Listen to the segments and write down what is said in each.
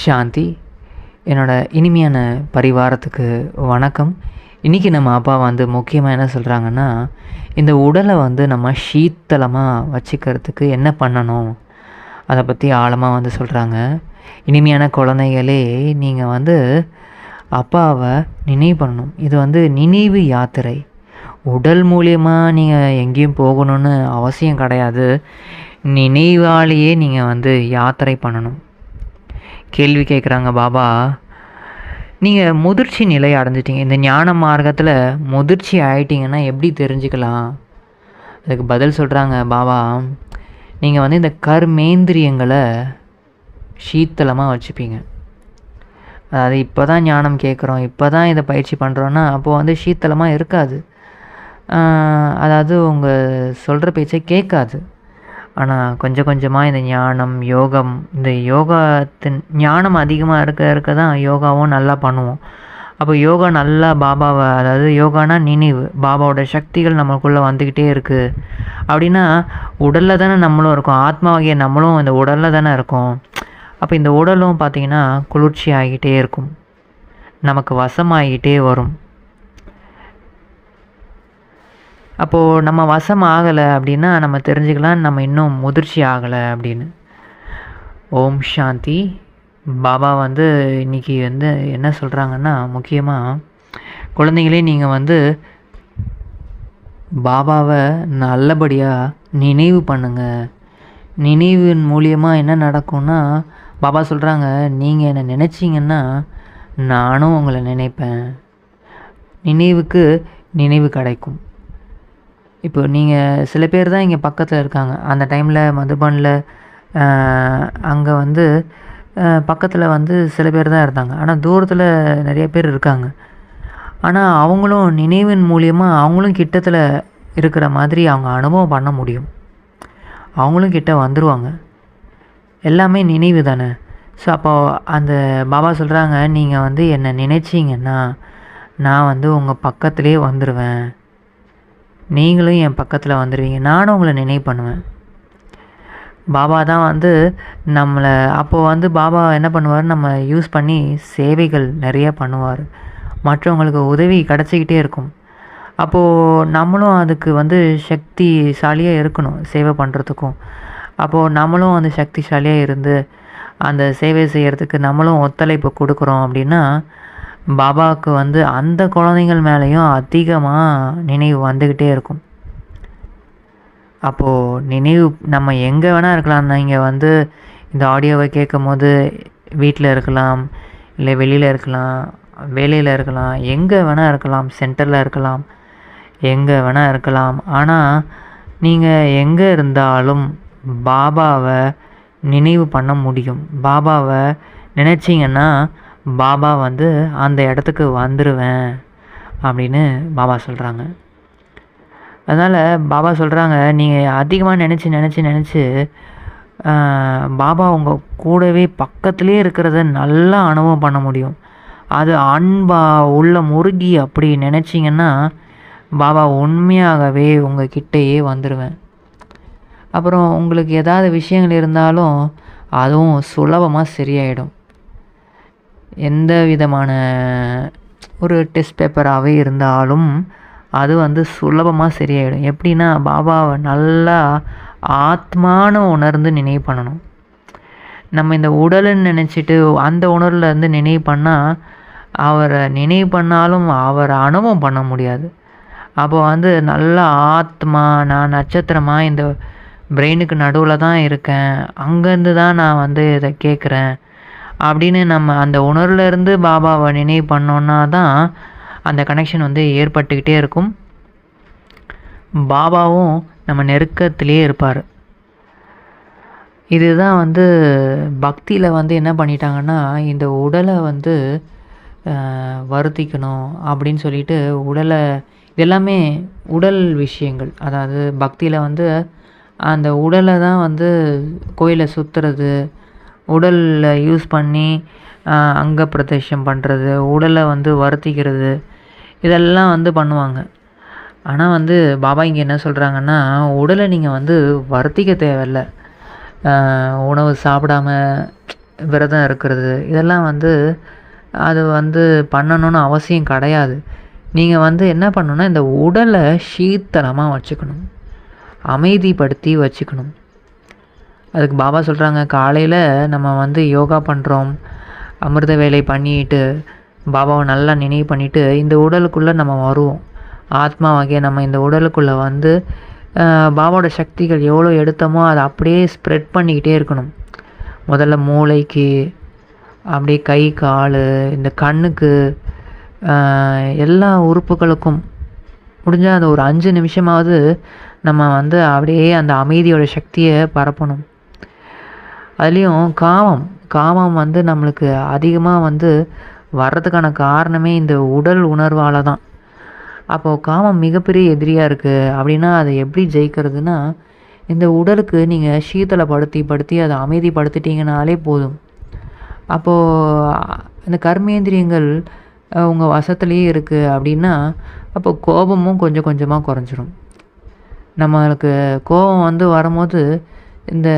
சாந்தி. என்னோடய இனிமையான பரிவாரத்துக்கு வணக்கம். இன்றைக்கி நம்ம அப்பா வந்து முக்கியமாக என்ன சொல்கிறாங்கன்னா இந்த உடலை வந்து நம்ம சீத்தளமாக வச்சுக்கிறதுக்கு என்ன பண்ணணும்? அதை பற்றி ஆழமாக வந்து சொல்கிறாங்க இனிமையான குழந்தைகளே நீங்கள் வந்து அப்பாவை நினைவு பண்ணணும். இது வந்து நினைவு யாத்திரை. உடல் மூலியமாக நீங்கள் எங்கேயும் போகணும்னு அவசியம் கிடையாது. நினைவாலேயே நீங்கள் வந்து யாத்திரை பண்ணணும். கேள்வி கேட்குறாங்க பாபா நீங்கள் முதிர்ச்சி நிலை அடைஞ்சிட்டீங்க. இந்த ஞான மார்க்கத்தில் முதிர்ச்சி ஆயிட்டீங்கன்னா எப்படி தெரிஞ்சுக்கலாம்? அதுக்கு பதில் சொல்கிறாங்க பாபா நீங்கள் வந்து இந்த கர்மேந்திரியங்களை சீத்தளமாக வச்சுப்பீங்க. அதாவது இப்போ தான் ஞானம் கேட்குறோம் இப்போ தான் இதை பயிற்சி பண்ணுறோன்னா அப்போது வந்து சீத்தளமாக இருக்காது. அதாவது உங்கள் சொல்கிற பேச்சை கேட்காது. ஆனால் கொஞ்சம் கொஞ்சமாக இந்த ஞானம் யோகம் இந்த யோகத்தின் ஞானம் அதிகமாக இருக்க இருக்க தான் யோகாவும் நல்லா பண்ணுவோம். அப்போ யோகா நல்லா பாபாவை அதாவது யோகானா நினைவு பாபாவோட சக்திகள் நம்மளுக்குள்ளே வந்துக்கிட்டே இருக்குது அப்படின்னா உடலில் தானே நம்மளும் இருக்கோம். ஆத்மாவாகிய நம்மளும் இந்த உடலில் தானே இருக்கோம். அப்போ இந்த உடலும் பார்த்திங்கன்னா குளிர்ச்சி ஆகிட்டே இருக்கும். நமக்கு வசமாகிட்டே வரும். அப்போது நம்ம வசம் ஆகலை அப்படின்னா நம்ம தெரிஞ்சுக்கலாம் நம்ம இன்னும் முதிர்ச்சி ஆகலை அப்படின்னு. ஓம் சாந்தி. பாபா வந்து இன்றைக்கி வந்து என்ன சொல்கிறாங்கன்னா முக்கியமாக குழந்தைங்களே நீங்கள் வந்து பாபாவை நல்லபடியாக நினைவு பண்ணுங்கள் நினைவின் மூலியமாக என்ன நடக்கும்னா பாபா சொல்கிறாங்க நீங்கள் என்னை நினச்சிங்கன்னா நானும் உங்களை நினைப்பேன். நினைவுக்கு நினைவு கிடைக்கும். இப்போ நீங்கள் சில பேர் தான் இங்கே பக்கத்தில் இருக்காங்க. அந்த டைமில் மதுபானில் அங்கே வந்து பக்கத்தில் வந்து சில பேர் தான் இருந்தாங்க. ஆனால் தூரத்தில் நிறைய பேர் இருக்காங்க. ஆனால் அவங்களும் நினைவின் மூலியமாக அவங்களும் கிட்டத்தில் இருக்கிற மாதிரி அவங்க அனுபவம் பண்ண முடியும். அவங்களும் கிட்ட வந்துடுவாங்க எல்லாமே நினைவு தானே? ஸோ அப்போது அந்த பாபா சொல்கிறாங்க நீங்கள் வந்து என்னை நினச்சிங்கன்னா நான் வந்து உங்கள் பக்கத்துலேயே வந்துடுவேன் நீங்களும் என் பக்கத்தில் வந்துடுவீங்க நானும் உங்களை நினைவு பண்ணுவேன். பாபா தான் வந்து நம்மளை அப்போது வந்து பாபா என்ன பண்ணுவார்? நம்ம யூஸ் பண்ணி சேவைகள் நிறைய பண்ணுவார். மற்றவங்களுக்கு உதவி கிடச்சிக்கிட்டே இருக்கும். அப்போது நம்மளும் அதுக்கு வந்து சக்திசாலியாக இருக்கணும் சேவை பண்ணுறதுக்கும் அப்போது நம்மளும் வந்து சக்திசாலியாக இருந்து அந்த சேவை செய்கிறதுக்கு நம்மளும் ஒத்துழைப்பு கொடுக்குறோம் அப்படின்னா பாபாவுக்கு வந்து அந்த குழந்தைங்கள் மேலேயும் அதிகமாக நினைவு வந்துக்கிட்டே இருக்கும். அப்போது நினைவு நம்ம எங்கே வேணால் இருக்கலாம். நீங்கள் வந்து இந்த ஆடியோவை கேட்கும் போது வீட்டில் இருக்கலாம் இல்லை வெளியில் இருக்கலாம் வேலையில் இருக்கலாம் எங்கே வேணால் இருக்கலாம் சென்டரில் இருக்கலாம் எங்கே வேணால் இருக்கலாம். ஆனால் நீங்கள் எங்கே இருந்தாலும் பாபாவை நினைவு பண்ண முடியும். பாபாவை நினச்சிங்கன்னா பாபா வந்து அந்த இடத்துக்கு வந்துடுவேன் அப்படின்னு பாபா சொல்கிறாங்க அதனால் பாபா சொல்கிறாங்க நீங்கள் அதிகமாக நினச்சி நினச்சி நினச்சி பாபா உங்கள் கூடவே பக்கத்துலேயே இருக்கிறத நல்லா அனுபவம் பண்ண முடியும். அது அன்பா உள்ள முருகி அப்படி நினச்சிங்கன்னா பாபா உண்மையாகவே உங்கள் கிட்டேயே வந்துடுவேன் அப்புறம் உங்களுக்கு ஏதாவது விஷயங்கள் இருந்தாலும் அதுவும் சுலபமாக சரியாயிடும். எந்த விதமான ஒரு டெஸ்ட் பேப்பராகவே இருந்தாலும் அது வந்து சுலபமாக சரியாயிடும். எப்படின்னா பாபாவை நல்லா ஆத்மான உணர்ந்து நினைவு பண்ணணும். நம்ம இந்த உடலுன்னு நினச்சிட்டு அந்த உணர்வில் இருந்து நினைவு பண்ணால் அவரை நினைவு பண்ணாலும் அவரை அனுபவம் பண்ண முடியாது. அப்போ வந்து நல்ல ஆத்மா நான் நட்சத்திரமாக இந்த பிரெயினுக்கு நடுவில் தான் இருக்கேன். அங்கேருந்து தான் நான் வந்து இதை கேட்குறேன். அப்படின்னு நம்ம அந்த உணர்வுலேருந்து பாபாவை நினைவு பண்ணோன்னா தான் அந்த கனெக்ஷன் வந்து ஏற்பட்டுக்கிட்டே இருக்கும். பாபாவும் நம்ம நெருக்கத்திலே இருப்பார். இதுதான் வந்து பக்தியில் வந்து என்ன பண்ணிட்டாங்கன்னா இந்த உடலை வந்து வருத்திக்கணும் அப்படின்னு சொல்லிட்டு உடலை இதெல்லாமே உடல் விஷயங்கள். அதாவது பக்தியில் வந்து அந்த உடலை தான் வந்து கோயிலை சுற்றுறது உடலில் யூஸ் பண்ணி அங்க பிரதேஷம் பண்ணுறது உடலை வந்து வருத்திக்கிறது இதெல்லாம் வந்து பண்ணுவாங்க. ஆனால் வந்து பாபா இங்கே என்ன சொல்கிறாங்கன்னா உடலை நீங்கள் வந்து வருத்திக்க தேவையில்ல. உணவு சாப்பிடாம விரதம் இருக்கிறது இதெல்லாம் வந்து அது வந்து பண்ணணும்னு அவசியம் கிடையாது. நீங்கள் வந்து என்ன பண்ணணும்னா இந்த உடலை சீத்தளமாக வச்சுக்கணும். அமைதிப்படுத்தி வச்சுக்கணும். அதுக்கு பாபா சொல்கிறாங்க காலையில் நம்ம வந்து யோகா பண்ணுறோம் அமிர்த வேலை பண்ணிட்டு பாபாவை நல்லா நினைவு பண்ணிவிட்டு இந்த உடலுக்குள்ளே நம்ம வருவோம். ஆத்மா வகையை நம்ம இந்த உடலுக்குள்ளே வந்து பாபாவோட சக்திகள் எவ்வளோ எடுத்தோமோ அதை அப்படியே ஸ்ப்ரெட் பண்ணிக்கிட்டே இருக்கணும். முதல்ல மூளைக்கு அப்படியே கை கால் இந்த கண்ணுக்கு எல்லா உறுப்புகளுக்கும் முடிஞ்சால் அந்த ஒரு அஞ்சு நிமிஷமாவது நம்ம வந்து அப்படியே அந்த அமைதியோட சக்தியை பரப்பணும். அதுலேயும் காமம். காமம் வந்து நம்மளுக்கு அதிகமாக வந்து வர்றதுக்கான காரணமே இந்த உடல் உணர்வால் தான் அப்போது காமம் மிகப்பெரிய எதிரியாக இருக்குது அப்படின்னா அதை எப்படி ஜெயிக்கிறதுனா இந்த உடலுக்கு நீங்கள் சீத்தலைப்படுத்தி படுத்தி அதை அமைதிப்படுத்திட்டீங்கனாலே போதும். அப்போது இந்த கர்மேந்திரியங்கள் உங்கள் வசத்துலேயே இருக்குது அப்படின்னா அப்போ கோபமும் கொஞ்சம் கொஞ்சமாக குறைஞ்சிரும். நம்மளுக்கு கோபம் வந்து வரும்போது இந்த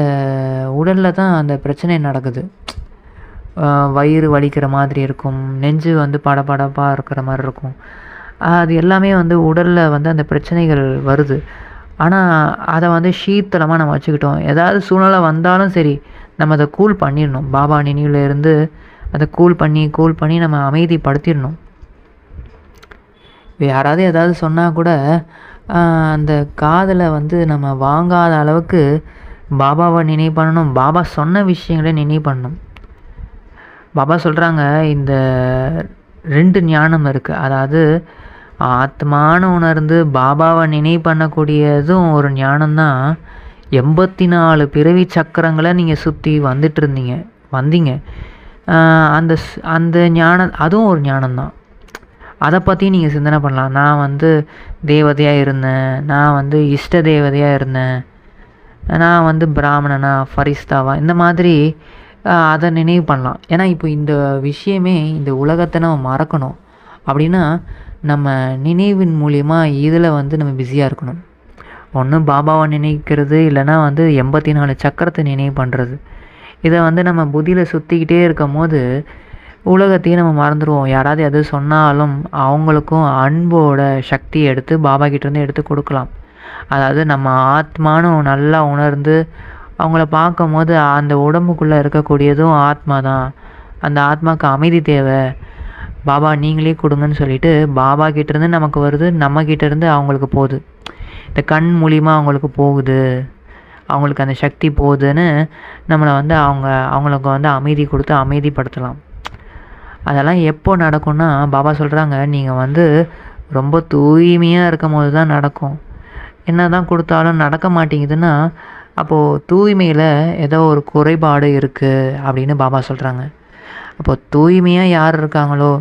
உடலில் தான் அந்த பிரச்சனை நடக்குது. வயிறு வலிக்கிற மாதிரி இருக்கும். நெஞ்சு வந்து படபடப்பாக இருக்கிற மாதிரி இருக்கும். அது எல்லாமே வந்து உடலில் வந்து அந்த பிரச்சனைகள் வருது. ஆனால் அதை வந்து சீத்தளமாக நம்ம வச்சுக்கிட்டோம். ஏதாவது சூழ்நிலை வந்தாலும் சரி நம்ம அதை கூல் பண்ணிடணும். பாபா நினைவுல இருந்து அதை கூல் பண்ணி கூல் பண்ணி நம்ம அமைதிப்படுத்திடணும். இப்போ யாராவது ஏதாவது சொன்னால் கூட அந்த காதில் வந்து நம்ம வாங்காத அளவுக்கு பாபாவை நினைவு பண்ணணும். பாபா சொன்ன விஷயங்களை நினைவு பண்ணணும். பாபா சொல்கிறாங்க இந்த ரெண்டு ஞானம் இருக்குது அதாவது ஆத்மான உணர்ந்து பாபாவை நினைவு பண்ணக்கூடியதும் ஒரு ஞானம்தான். எண்பத்தி நாலு பிறவி சக்கரங்களை நீங்கள் சுற்றி வந்துட்டு இருந்தீங்க வந்தீங்க. அந்த அந்த ஞானம் அதுவும் ஒரு ஞானம்தான். அதை பற்றி நீங்கள் சிந்தனை பண்ணலாம். நான் வந்து தேவதையாக இருந்தேன். நான் வந்து இஷ்ட தேவதையாக இருந்தேன். நான் வந்து பிராமணனா ஃபரிஸ்தாவா இந்த மாதிரி அதை நினைவு பண்ணலாம். ஏன்னா இப்போ இந்த விஷயமே இந்த உலகத்தை நம்ம மறக்கணும். அப்படின்னா நம்ம நினைவின் மூலியமா இதில் வந்து நம்ம பிஸியாக இருக்கணும். ஒன்று பாபாவை நினைக்கிறது இல்லைன்னா வந்து எண்பத்தி நாலு சக்கரத்தை நினைவு பண்ணுறது இதை வந்து நம்ம புதியில் சுற்றிக்கிட்டே இருக்கும் போது உலகத்தையும் நம்ம மறந்துடுவோம். யாராவது எது சொன்னாலும் அவங்களுக்கும் அன்போட சக்தியை எடுத்து பாபா கிட்டேருந்து எடுத்து கொடுக்கலாம். அதாவது நம்ம ஆத்மான்னு நல்லா உணர்ந்து அவங்கள பார்க்கும்போது அந்த உடம்புக்குள்ளே இருக்கக்கூடியதும் ஆத்மா தான். அந்த ஆத்மாவுக்கு அமைதி தேவை. பாபா நீங்களே கொடுங்கன்னு சொல்லிட்டு பாபா கிட்டேருந்து நமக்கு வருது நம்ம கிட்டேருந்து அவங்களுக்கு போகுது. இந்த கண் மூலிமா அவங்களுக்கு போகுது. அவங்களுக்கு அந்த சக்தி போகுதுன்னு நம்மளை வந்து அவங்க அவங்களுக்கு வந்து அமைதி கொடுத்து அமைதிப்படுத்தலாம். அதெல்லாம் எப்போ நடக்கும்னா பாபா சொல்கிறாங்க நீங்கள் வந்து ரொம்ப தூய்மையாக இருக்கும் போது தான் நடக்கும். என்ன தான் கொடுத்தாலும் நடக்க மாட்டேங்குதுன்னா அப்போது தூய்மையில் ஏதோ ஒரு குறைபாடு இருக்குது அப்படின்னு பாபா சொல்கிறாங்க அப்போது தூய்மையாக யார் இருக்காங்களோ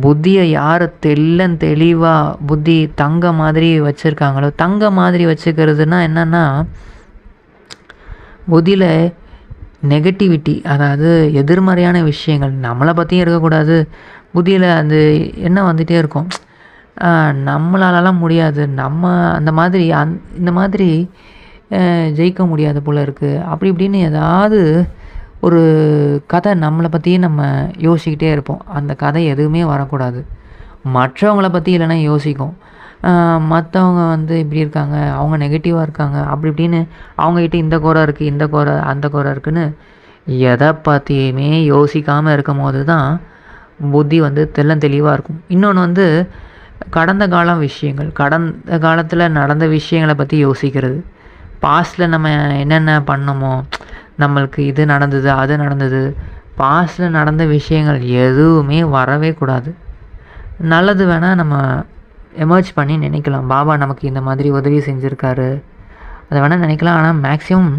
புத்தியை யார் தெள்ளன் தெளிவாக புத்தி தங்க மாதிரி வச்சுருக்காங்களோ தங்க மாதிரி வச்சுக்கிறதுனா என்னென்னா புத்தியில் நெகட்டிவிட்டி அதாவது எதிர்மறையான விஷயங்கள் நம்மளை பற்றியும் இருக்கக்கூடாது. புத்தியில் அந்த என்ன வந்துகிட்டே இருக்கும். நம்மளாலலாம் முடியாது. நம்ம அந்த மாதிரி அந் இந்த மாதிரி ஜெயிக்க முடியாது போல் இருக்குது அப்படி இப்படின்னு ஏதாவது ஒரு கதை நம்மளை பற்றியே நம்ம யோசிக்கிட்டே இருப்போம். அந்த கதை எதுவுமே வரக்கூடாது. மற்றவங்கள பற்றி இல்லைன்னா யோசிக்கும். மற்றவங்க வந்து இப்படி இருக்காங்க அவங்க நெகட்டிவாக இருக்காங்க அப்படி இப்படின்னு அவங்ககிட்ட இந்த குறை இருக்குது இந்த குறை அந்த குறை இருக்குன்னு எதை பற்றியுமே யோசிக்காமல் இருக்கும் போது தான் புத்தி வந்து தெல்லம் தெளிவாக இருக்கும். இன்னொன்று வந்து கடந்த காலம் விஷயங்கள் கடந்த காலத்தில் நடந்த விஷயங்களை பற்றி யோசிக்கிறது. பாஸ்டில் நம்ம என்னென்ன பண்ணோமோ நம்மளுக்கு இது நடந்தது அது நடந்தது. பாஸ்டில் நடந்த விஷயங்கள் எதுவுமே வரவே கூடாது. நல்லது வேணால் நம்ம எமர்ஜ் பண்ணி நினைக்கலாம். பாபா நமக்கு இந்த மாதிரி உதவி செஞ்சுருக்காரு. அதை வேணால் நினைக்கலாம். ஆனால் மேக்ஸிமம்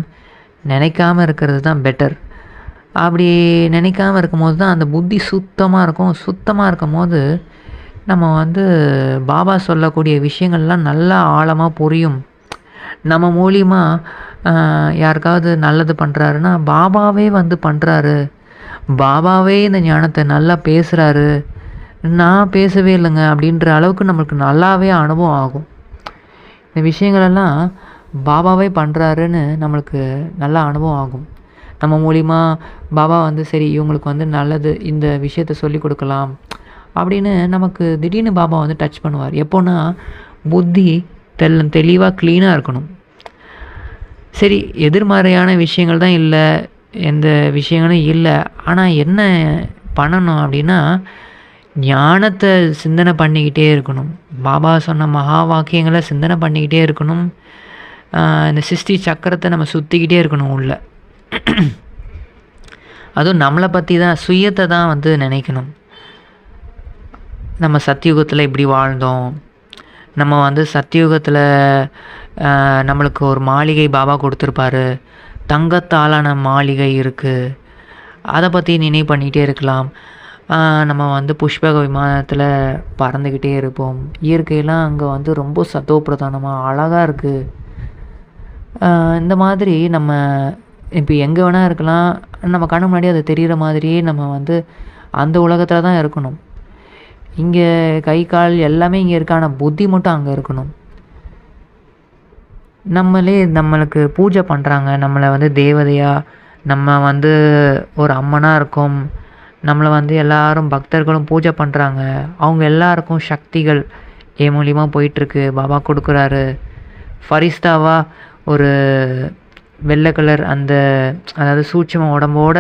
நினைக்காம இருக்கிறது தான் பெட்டர் அப்படி நினைக்காம இருக்கும்போது தான் அந்த புத்தி சுத்தமாக இருக்கும். சுத்தமாக இருக்கும் போது நம்ம வந்து பாபா சொல்லக்கூடிய விஷயங்கள்லாம் நல்லா ஆழமாக புரியும். நம்ம மூலியமாக யாருக்காவது நல்லது பண்ணுறாருன்னா பாபாவே வந்து பண்ணுறாரு பாபாவே இந்த ஞானத்தை நல்லா பேசுகிறாரு நான் பேசவே இல்லைங்க அப்படின்ற அளவுக்கு நம்மளுக்கு நல்லாவே அனுபவம் ஆகும். இந்த விஷயங்களெல்லாம் பாபாவே பண்ணுறாருன்னு நம்மளுக்கு நல்ல அனுபவம் ஆகும். நம்ம மூலிமா பாபா வந்து சரி இவங்களுக்கு வந்து நல்லது இந்த விஷயத்த சொல்லி கொடுக்கலாம். அப்படின்னு நமக்கு திடீர்னு பாபா வந்து டச் பண்ணுவார். எப்போன்னா புத்தி தெல் தெளிவாக க்ளீனாக இருக்கணும். சரி எதிர்மறையான விஷயங்கள் தான் இல்லை எந்த விஷயங்களும் இல்லை. ஆனால் என்ன பண்ணணும் அப்படின்னா ஞானத்தை சிந்தனை பண்ணிக்கிட்டே இருக்கணும். பாபா சொன்ன மகா வாக்கியங்களை சிந்தனை பண்ணிக்கிட்டே இருக்கணும். இந்த சிஷ்டி சக்கரத்தை நம்ம சுற்றிக்கிட்டே இருக்கணும் உள்ள. அதுவும் நம்மளை பற்றி தான் சுயத்தை தான் வந்து நினைக்கணும். நம்ம சத்தியுகத்தில் இப்படி வாழ்ந்தோம். நம்ம வந்து சத்தியுகத்தில் நம்மளுக்கு ஒரு மாளிகை பாபா கொடுத்துருப்பாரு. தங்கத்தாலான மாளிகை இருக்குது அதை பற்றி நினைவு பண்ணிகிட்டே இருக்கலாம். நம்ம வந்து புஷ்பக விமானத்தில் பறந்துக்கிட்டே இருப்போம். இயற்கையெல்லாம் அங்கே வந்து ரொம்ப சத்துவப்பிரதானமாக அழகாக இருக்குது இந்த மாதிரி நம்ம இப்போ எங்கே வேணால் இருக்கலாம். நம்ம கண்ணு முன்னாடி அது தெரிகிற மாதிரியே நம்ம வந்து அந்த உலகத்தில் தான் இருக்கணும். இங்கே கை கால் எல்லாமே இங்கே இருக்கு? ஆனால் புத்தி மட்டும் அங்கே இருக்கணும். நம்மளே நம்மளுக்கு பூஜை பண்ணுறாங்க. நம்மளை வந்து தேவதையாக நம்ம வந்து ஒரு அம்மனாக இருக்கோம். நம்மளை வந்து எல்லாரும் பக்தர்களும் பூஜை பண்ணுறாங்க. அவங்க எல்லாருக்கும் சக்திகள் ஏ மூலியமாக போயிட்டுருக்கு. பாபா கொடுக்குறாரு. ஃபரிஸ்தாவாக ஒரு வெள்ளை கலர் அந்த அதாவது சூட்சம உடம்போட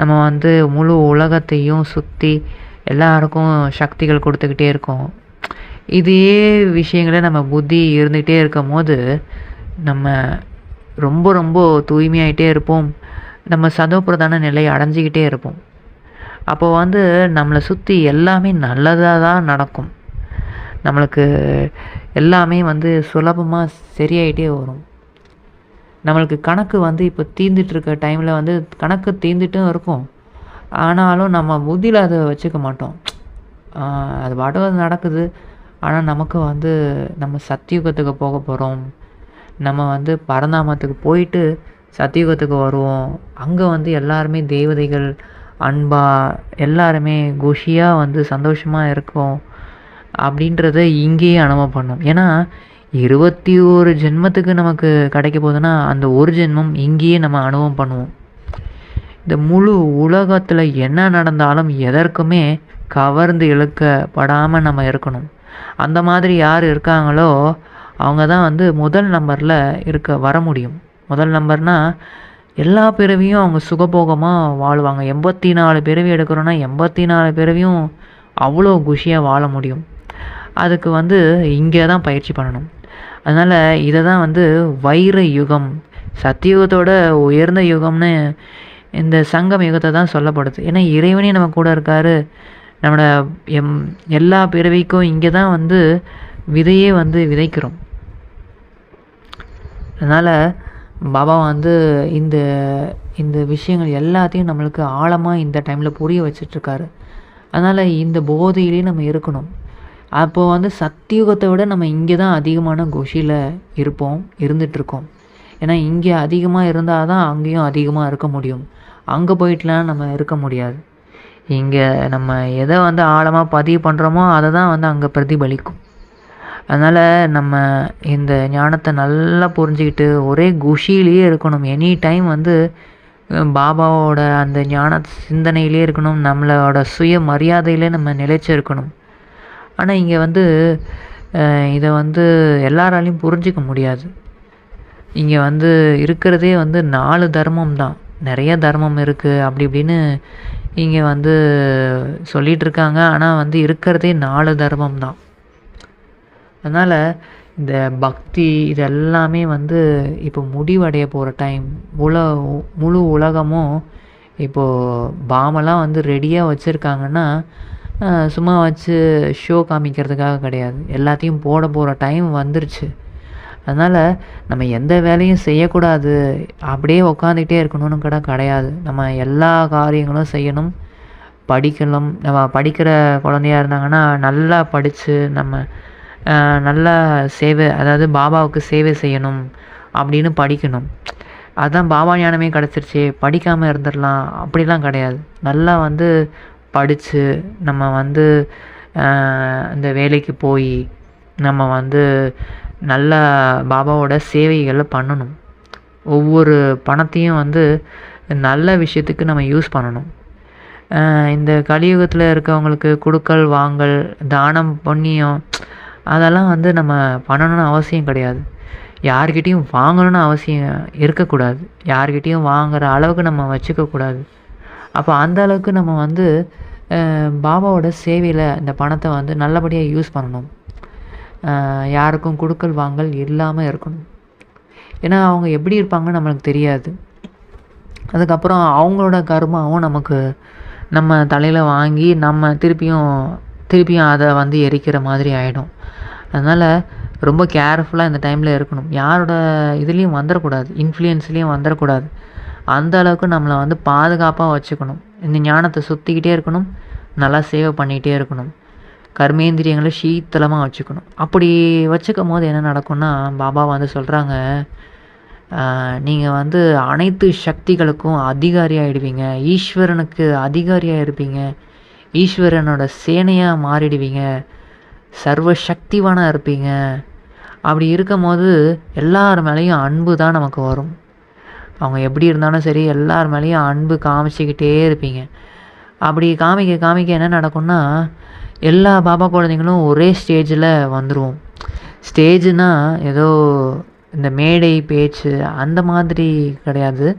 நம்ம வந்து முழு உலகத்தையும் சுற்றி எல்லாருக்கும் சக்திகள் கொடுத்துக்கிட்டே இருக்கோம். இதே விஷயங்கள நம்ம புத்தி இருந்துகிட்டே இருக்கும் போது நம்ம ரொம்ப ரொம்ப தூய்மையாயிட்டே இருப்போம். நம்ம சதோப்பிரதான நிலையை அடைஞ்சிக்கிட்டே இருப்போம். அப்போ வந்து நம்மளை சுற்றி எல்லாமே நல்லதாக தான் நடக்கும். நம்மளுக்கு எல்லாமே வந்து சுலபமாக சரியாயிட்டே வரும். நம்மளுக்கு கணக்கு வந்து இப்போ தீர்ந்துட்டுருக்க டைமில் வந்து கணக்கு தீர்ந்துட்டும் இருக்கும். ஆனாலும் நம்ம புத்தியில் அதை வச்சுக்க மாட்டோம். அது பாட்டு அது நடக்குது. ஆனால் நமக்கு வந்து நம்ம சத்தியுகத்துக்கு போக போகிறோம் நம்ம வந்து பரந்தாமத்துக்கு போயிட்டு சத்தியுகத்துக்கு வருவோம். அங்கே வந்து எல்லாருமே தேவதைகள் அன்பாக எல்லாருமே குஷியாக வந்து சந்தோஷமாக இருக்கும் அப்படின்றத இங்கேயே அனுபவம் பண்ணோம். ஏன்னா இருபத்தி ஒரு ஜென்மத்துக்கு நமக்கு கிடைக்க போகுதுன்னா அந்த ஒரு ஜென்மம் இங்கேயே நம்ம அனுபவம் பண்ணுவோம். இந்த முழு உலகத்தில் என்ன நடந்தாலும் எதற்குமே கவர்ந்து இழுக்கப்படாமல் நம்ம இருக்கணும். அந்த மாதிரி யார் இருக்காங்களோ அவங்க தான் வந்து முதல் நம்பரில் இருக்க வர முடியும். முதல் நம்பர்னால் எல்லா பிறவியும் அவங்க சுகபோகமாக வாழ்வாங்க. எண்பத்தி நாலு பிறவி எடுக்கிறோன்னா எண்பத்தி நாலு பிறவியும் அவ்வளோ குஷியாக வாழ முடியும். அதுக்கு வந்து இங்கே தான் பயிற்சி பண்ணணும். அதனால் இதை தான் வந்து வைர யுகம் சத்தியுகத்தோட உயர்ந்த யுகம்னு இந்த சங்கம் யுகத்தை தான் சொல்லப்படுது. ஏன்னா இறைவனே நம்ம கூட இருக்கார். நம்மளோட எம் எல்லா பிறவிக்கும் இங்கே தான் வந்து விதையே வந்து விதைக்கிறோம். அதனால் பாபா வந்து இந்த இந்த விஷயங்கள் எல்லாத்தையும் நம்மளுக்கு ஆழமாக இந்த டைமில் புரிய வச்சிட்ருக்காரு. அதனால் இந்த போதையிலே நம்ம இருக்கணும். அப்போது வந்து சத்தியுகத்தை விட நம்ம இங்கே தான் அதிகமான குஷியில் இருப்போம் இருந்துகிட்ருக்கோம் ஏன்னா இங்கே அதிகமாக இருந்தால் தான் அங்கேயும் அதிகமாக இருக்க முடியும். அங்கே போயிட்டுலாம் நம்ம இருக்க முடியாது. இங்கே நம்ம எதை வந்து ஆழமாக பதிவு பண்ணுறோமோ அதை தான் வந்து அங்கே பிரதிபலிக்கும். அதனால் நம்ம இந்த ஞானத்தை நல்லா புரிஞ்சுக்கிட்டு ஒரே குஷியிலேயே இருக்கணும். எனி டைம் வந்து பாபாவோட அந்த ஞான சிந்தனையிலே இருக்கணும். நம்மளோட சுய மரியாதையிலே நம்ம நிலைச்சிருக்கணும் ஆனால் இங்கே வந்து இதை வந்து எல்லாராலையும் புரிஞ்சிக்க முடியாது. இங்கே வந்து இருக்கிறதே வந்து நாலு தர்மம் தான். நிறைய தர்மம் இருக்குது அப்படி இப்படின்னு இங்கே வந்து சொல்லிகிட்ருக்காங்க ஆனால் வந்து இருக்கிறதே நாலு தர்மம் தான். அதனால் இந்த பக்தி இது எல்லாமே வந்து இப்போ முடிவடைய போகிற டைம் உல முழு உலகமும் இப்போது பாமெல்லாம் வந்து ரெடியாக வச்சுருக்காங்கன்னா சும்மா வச்சு ஷோ காமிக்கிறதுக்காக கிடையாது. எல்லாத்தையும் போட போகிற டைம் வந்துருச்சு. அதனால் நம்ம எந்த வேலையும் செய்யக்கூடாது. அப்படியே உக்காந்துக்கிட்டே இருக்கணும்னு கூட கிடையாது. நம்ம எல்லா காரியங்களும் செய்யணும். படிக்கணும். நம்ம படிக்கிற குழந்தையா இருந்தாங்கன்னா நல்லா படித்து நம்ம நல்லா சேவை அதாவது பாபாவுக்கு சேவை செய்யணும் அப்படின்னு படிக்கணும். அதுதான் பாபா ஞானமே கிடச்சிருச்சு படிக்காமல் இருந்துடலாம். அப்படிலாம் கிடையாது. நல்லா வந்து படித்து நம்ம வந்து இந்த வேலைக்கு போய் நம்ம வந்து நல்லா பாபாவோட சேவைகளை பண்ணணும். ஒவ்வொரு பணத்தையும் வந்து நல்ல விஷயத்துக்கு நம்ம யூஸ் பண்ணணும். இந்த கலியுகத்தில் இருக்கவங்களுக்கு கொடுக்கல் வாங்கல் தானம் பொண்ணியம் அதெல்லாம் வந்து நம்ம பண்ணணும்னு அவசியம் கிடையாது. யார்கிட்டேயும் வாங்கணும்னு அவசியம் இருக்கக்கூடாது. யார்கிட்டேயும் வாங்குற அளவுக்கு நம்ம வச்சுக்கக்கூடாது அப்போ அந்த அளவுக்கு நம்ம வந்து பாபாவோட சேவையில் இந்த பணத்தை வந்து நல்லபடியாக யூஸ் பண்ணணும். யாருக்கும் கொடுக்கல் வாங்கல் இல்லாமல் இருக்கணும். ஏன்னா அவங்க எப்படி இருப்பாங்கன்னு நம்மளுக்கு தெரியாது. அதுக்கப்புறம் அவங்களோட கர்மாவும் நமக்கு நம்ம தலையில் வாங்கி நம்ம திருப்பியும் திருப்பியும் அதை வந்து எரிக்கிற மாதிரி ஆகிடும் அதனால் ரொம்ப கேர்ஃபுல்லாக இந்த டைமில் இருக்கணும். யாரோட இதுலேயும் வந்துடக்கூடாது இன்ஃப்ளூயன்ஸ்லேயும் வந்துடக்கூடாது அந்த அளவுக்கு நம்மளை வந்து பாதுகாப்பாக வச்சுக்கணும். இந்த ஞானத்தை சுற்றிக்கிட்டே இருக்கணும். நல்லா சேவை பண்ணிகிட்டே இருக்கணும். கர்மேந்திரியங்களை சீத்தலமாக வச்சுக்கணும். அப்படி வச்சுக்கும் போது என்ன நடக்கும்னா பாபா வந்து சொல்கிறாங்க நீங்கள் வந்து அனைத்து சக்திகளுக்கும் அதிகாரியாகிடுவீங்க ஈஸ்வரனுக்கு அதிகாரியாக இருப்பீங்க ஈஸ்வரனோட சேனையாக மாறிடுவீங்க. சர்வ சக்திவானாக இருப்பீங்க. அப்படி இருக்கும் போது எல்லார் மேலேயும் அன்பு தான் நமக்கு வரும். அவங்க எப்படி இருந்தாலும் சரி எல்லார் மேலேயும் அன்பு காமிச்சிக்கிட்டே இருப்பீங்க. அப்படி காமிக்க காமிக்க என்ன நடக்கும்னா எல்லா பாபா குழந்தைங்களும் ஒரே ஸ்டேஜில் வந்துடுவோம் ஸ்டேஜுனால் ஏதோ இந்த மேடை பேச்சு அந்த மாதிரி கிடையாது.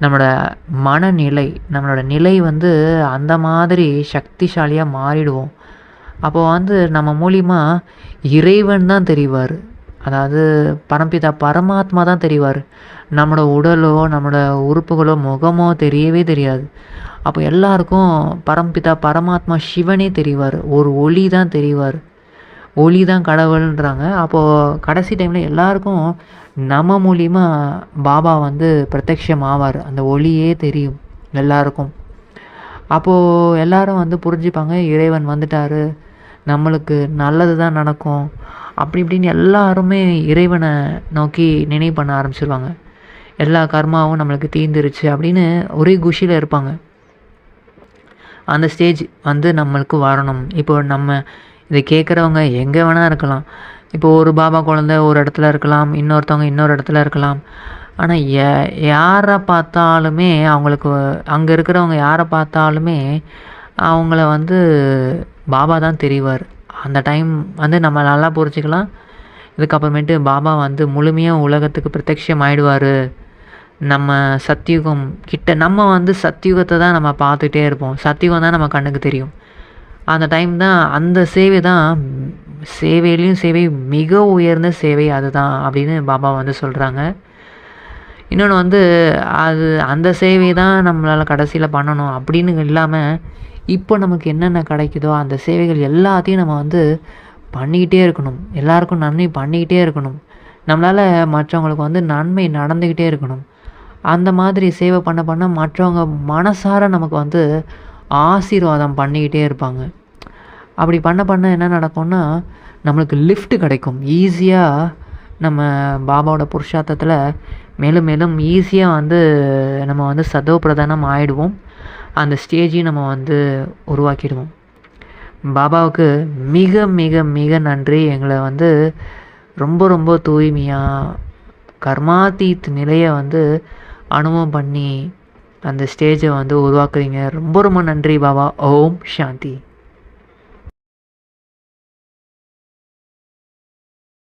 நம்மளோட மனநிலை நம்மளோட நிலை வந்து அந்த மாதிரி சக்திசாலியாக மாறிடுவோம். அப்போது வந்து நம்ம மூலிமா இறைவன் தான் தெரிவார். அதாவது பரம்பிதா பரமாத்மா தான் தெரிவார். நம்மளோட உடலோ நம்மளோட உறுப்புகளோ முகமோ தெரியவே தெரியாது. அப்போ எல்லாருக்கும் பரம்பிதா பரமாத்மா சிவனே தெரிவார். ஒரு ஒளி தான் தெரிவார். ஒளி தான் கடவுள்ன்றாங்க. அப்போது கடைசி டைமில் எல்லாருக்கும் நம்ம மூலிமா பாபா வந்து பிரத்யக்ஷம் ஆவார். அந்த ஒளியே தெரியும் எல்லாருக்கும். அப்போது எல்லாரும் வந்து புரிஞ்சுப்பாங்க இறைவன் வந்துட்டார். நம்மளுக்கு நல்லது தான் நடக்கும். அப்படி இப்படின்னு எல்லாருமே இறைவனை நோக்கி நினைவு பண்ண ஆரம்பிச்சிருவாங்க. எல்லா கர்மாவும் நம்மளுக்கு தீந்துருச்சு அப்படின்னு ஒரே குஷியில் இருப்பாங்க. அந்த ஸ்டேஜ் வந்து நம்மளுக்கு வரணும். இப்போ நம்ம இதை கேட்குறவங்க எங்கே வேணால் இருக்கலாம். இப்போ ஒரு பாபா குழந்த ஒரு இடத்துல இருக்கலாம் இன்னொருத்தவங்க இன்னொரு இடத்துல இருக்கலாம். ஆனால் ய யாரை பார்த்தாலுமே அவங்களுக்கு அங்கே இருக்கிறவங்க யாரை பார்த்தாலுமே அவங்கள வந்து பாபா தான் தெரிவார். அந்த டைம் வந்து நம்ம நல்லா புரிஞ்சிக்கலாம். இதுக்கப்புறமேட்டு பாபா வந்து முழுமையாக உலகத்துக்கு பிரத்யட்சம் ஆகிடுவார் நம்ம சத்தியுகம் கிட்ட நம்ம வந்து சத்தியுகத்தை தான் நம்ம பார்த்துட்டே இருப்போம். சத்தியுகம் தான் நம்ம கண்ணுக்கு தெரியும். அந்த டைம் தான் அந்த சேவை தான் சேவையிலையும் சேவை மிக உயர்ந்த சேவை அதுதான் அப்படின்னு பாபா வந்து சொல்கிறாங்க இன்னொன்று வந்து அது அந்த சேவை தான் நம்மளால் கடைசியில் பண்ணணும் அப்படின்னு இல்லாமல் இப்போ நமக்கு என்னென்ன கிடைக்குதோ அந்த சேவைகள் எல்லாத்தையும் நம்ம வந்து பண்ணிக்கிட்டே இருக்கணும். எல்லாருக்கும் நன்மை பண்ணிக்கிட்டே இருக்கணும். நம்மளால் மற்றவங்களுக்கு வந்து நன்மை நடந்துக்கிட்டே இருக்கணும். அந்த மாதிரி சேவை பண்ண பண்ண மற்றவங்க மனசார நமக்கு வந்து ஆசீர்வாதம் பண்ணிக்கிட்டே இருப்பாங்க. அப்படி பண்ண பண்ண என்ன நடக்கும்னா நம்மளுக்கு லிஃப்ட் கிடைக்கும். ஈஸியாக நம்ம பாபாவோட புருஷார்த்தத்தில் மேலும் மேலும் ஈஸியாக வந்து நம்ம வந்து சதோ பிரதானம் ஆகிடுவோம் அந்த ஸ்டேஜையும் நம்ம வந்து உருவாக்கிடுவோம். பாபாவுக்கு மிக மிக மிக நன்றி. எங்களை வந்து ரொம்ப ரொம்ப தூய்மையாக கர்மாத்தீத் நிலையை வந்து அனுபவம் பண்ணி அந்த ஸ்டேஜை வந்து உருவாக்குறீங்க. ரொம்ப ரொம்ப நன்றி பாபா. ஓம் சாந்தி.